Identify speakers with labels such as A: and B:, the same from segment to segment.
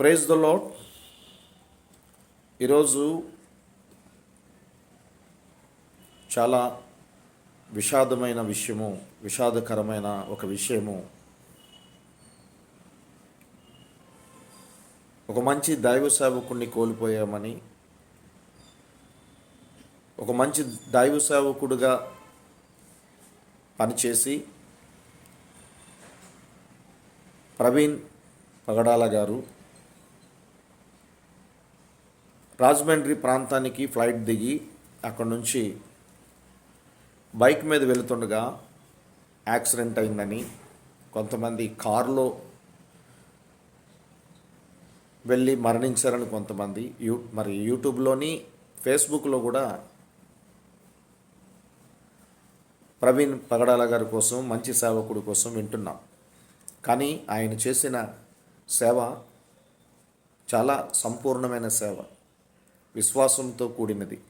A: Praise the lord ఈరోజు చాలా విషాదమైన విషయము విషాదకరమైన ఒక విషయము. ఒక మంచి దైవ సేవకుడిని కోల్పోయామని ఒక మంచి దైవ సేవకుడుగా పనిచేసి ప్రవీణ్ పగడాల గారు రాజమండ్రి ప్రాంతానికి ఫ్లైట్ దిగి అక్కడ నుంచి బైక్ మీద వెళుతుండగా యాక్సిడెంట్ అయిందని కొంతమంది కారులో వెళ్ళి మరణించారని కొంతమంది యూ మరి యూట్యూబ్లోని ఫేస్బుక్లో కూడా ప్రవీణ్ పగడాల గారి కోసం మంచి సేవకుడి కోసం వింటున్నాం. కానీ ఆయన చేసిన సేవ చాలా సంపూర్ణమైన సేవ. విశ్వాసంతో కూడినది.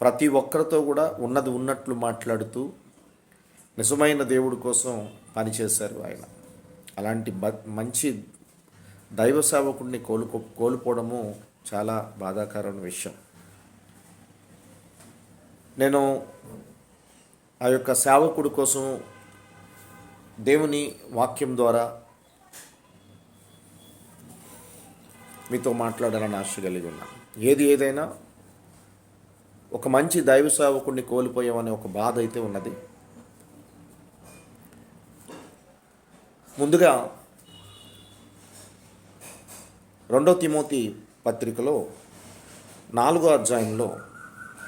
A: ప్రతి ఒక్కరితో కూడా ఉన్నది ఉన్నట్లు మాట్లాడుతూ నిజమైన దేవుడి కోసం పనిచేశారు ఆయన. అలాంటి బ మంచి దైవ సేవకుడిని కోలుకో కోల్పోవడము చాలా బాధాకరమైన విషయం. నేను ఆ యొక్క సేవకుడి కోసం దేవుని వాక్యం ద్వారా మీతో మాట్లాడాలని ఆశ కలిగి ఉన్నాను ఏది ఏదైనా ఒక మంచి దైవ సేవకుడిని కోల్పోయామనే ఒక బాధ అయితే ఉన్నది. ముందుగా రెండో తిమోతి పత్రికలో నాలుగో అధ్యాయంలో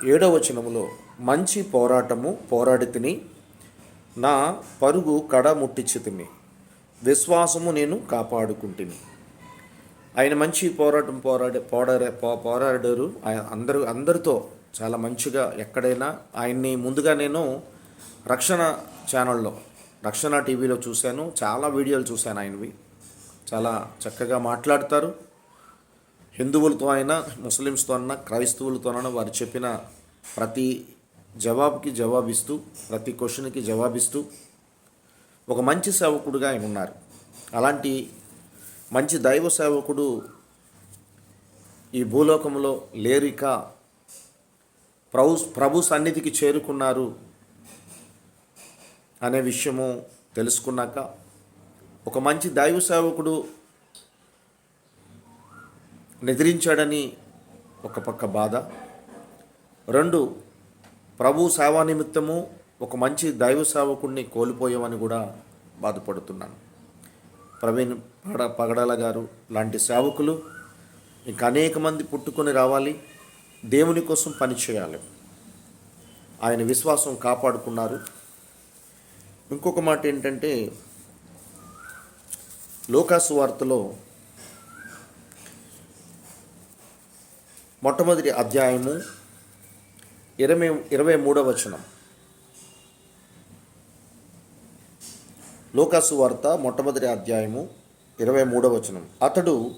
A: ఏడవ వచనములో మంచి పోరాటము పోరాడి తిని నా పరుగు కడ ముట్టించితిని విశ్వాసము నేను కాపాడుకుంటుని ఆయన మంచి పోరాటం పోరాడే పోరాడే పోరాడారు. ఆయన అందరూ అందరితో చాలా మంచిగా ఎక్కడైనా ఆయన్ని ముందుగా నేను రక్షణ ఛానల్లో రక్షణ టీవీలో చూశాను. చాలా వీడియోలు చూశాను ఆయనవి. చాలా చక్కగా మాట్లాడతారు. హిందువులతో అయినా ముస్లిమ్స్తో అయినా క్రైస్తవులతోనైనా వారు చెప్పిన ప్రతి జవాబుకి జవాబిస్తూ ప్రతి క్వశ్చన్కి జవాబిస్తూ ఒక మంచి సేవకుడుగా ఆయన ఉన్నారు. అలాంటి మంచి దైవ సేవకుడు ఈ భూలోకంలో లేరిక ప్రభు ప్రభు సన్నిధికి చేరుకున్నారు అనే విషయము తెలుసుకున్నాక ఒక మంచి దైవ సేవకుడు నిద్రించాడని ఒక పక్క బాధ. రెండు ప్రభు సేవా నిమిత్తము ఒక మంచి దైవ సేవకుడిని కోల్పోయామని కూడా బాధపడుతున్నాను. ప్రవీణ్ పగడ పగడాల గారు లాంటి సేవకులు ఇంకా అనేక మంది పుట్టుకొని రావాలి దేవుని కోసం పనిచేయాలి ఆయన విశ్వాసం కాపాడుకున్నారు. ఇంకొక మాట ఏంటంటే లోకాసు వార్తలో మొట్టమొదటి అధ్యాయము ఇరవై ఇరవై మూడవ వచనం. లోకాసు వార్త మొట్టమొదటి అధ్యాయము ఇరవై మూడవ వచనం. అతడు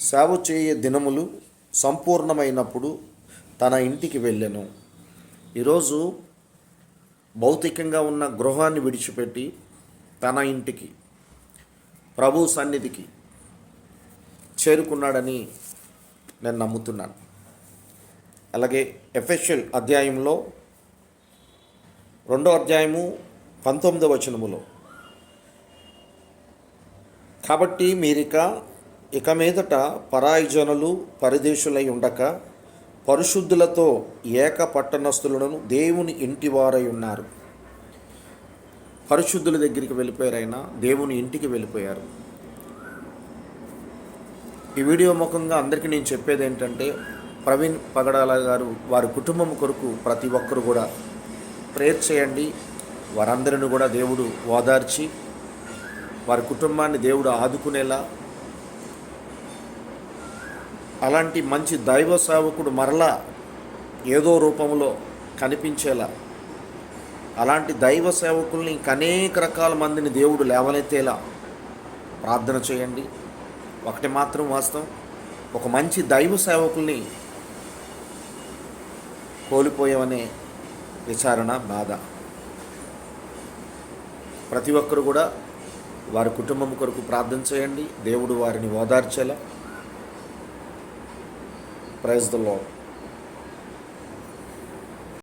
A: సేవ చేయ దినములు సంపూర్ణమైనప్పుడు తన ఇంటికి వెళ్ళాను. ఈరోజు భౌతికంగా ఉన్న గృహాన్ని విడిచిపెట్టి తన ఇంటికి ప్రభు సన్నిధికి చేరుకున్నాడని నేను నమ్ముతున్నాను. అలాగే ఎఫెషియల్ అధ్యాయంలో రెండో అధ్యాయము పంతొమ్మిదవ వచనములో కాబట్టి మీరిక ఇక మీదట పరాయి జనులు పరిదేశులై ఉండక పరిశుద్ధులతో ఏక పట్టణస్థులను దేవుని ఇంటి వారై ఉన్నారు. పరిశుద్ధుల దగ్గరికి వెళ్ళిపోయారైనా దేవుని ఇంటికి వెళ్ళిపోయారు. ఈ వీడియో ముఖంగా అందరికీ నేను చెప్పేది ఏంటంటే ప్రవీణ్ పగడాల గారు వారి కుటుంబం కొరకు ప్రతి ఒక్కరు కూడా ప్రేయర్ చేయండి. వారందరిని కూడా దేవుడు ఓదార్చి వారి కుటుంబాన్ని దేవుడు ఆదుకునేలా అలాంటి మంచి దైవ సేవకుడు మరలా ఏదో రూపంలో కనిపించేలా అలాంటి దైవ సేవకుల్ని అనేక రకాల మందిని దేవుడు లేవనెత్తేలా ప్రార్థన చేయండి. ఒకటి మాత్రం వాస్తవం ఒక మంచి దైవ సేవకుల్ని కోల్పోయామనే విచారణ బాధ. ప్రతి ఒక్కరు కూడా వారి కుటుంబం కొరకు ప్రార్థన చేయండి. దేవుడు వారిని ఓదార్చేలా. Praise the lord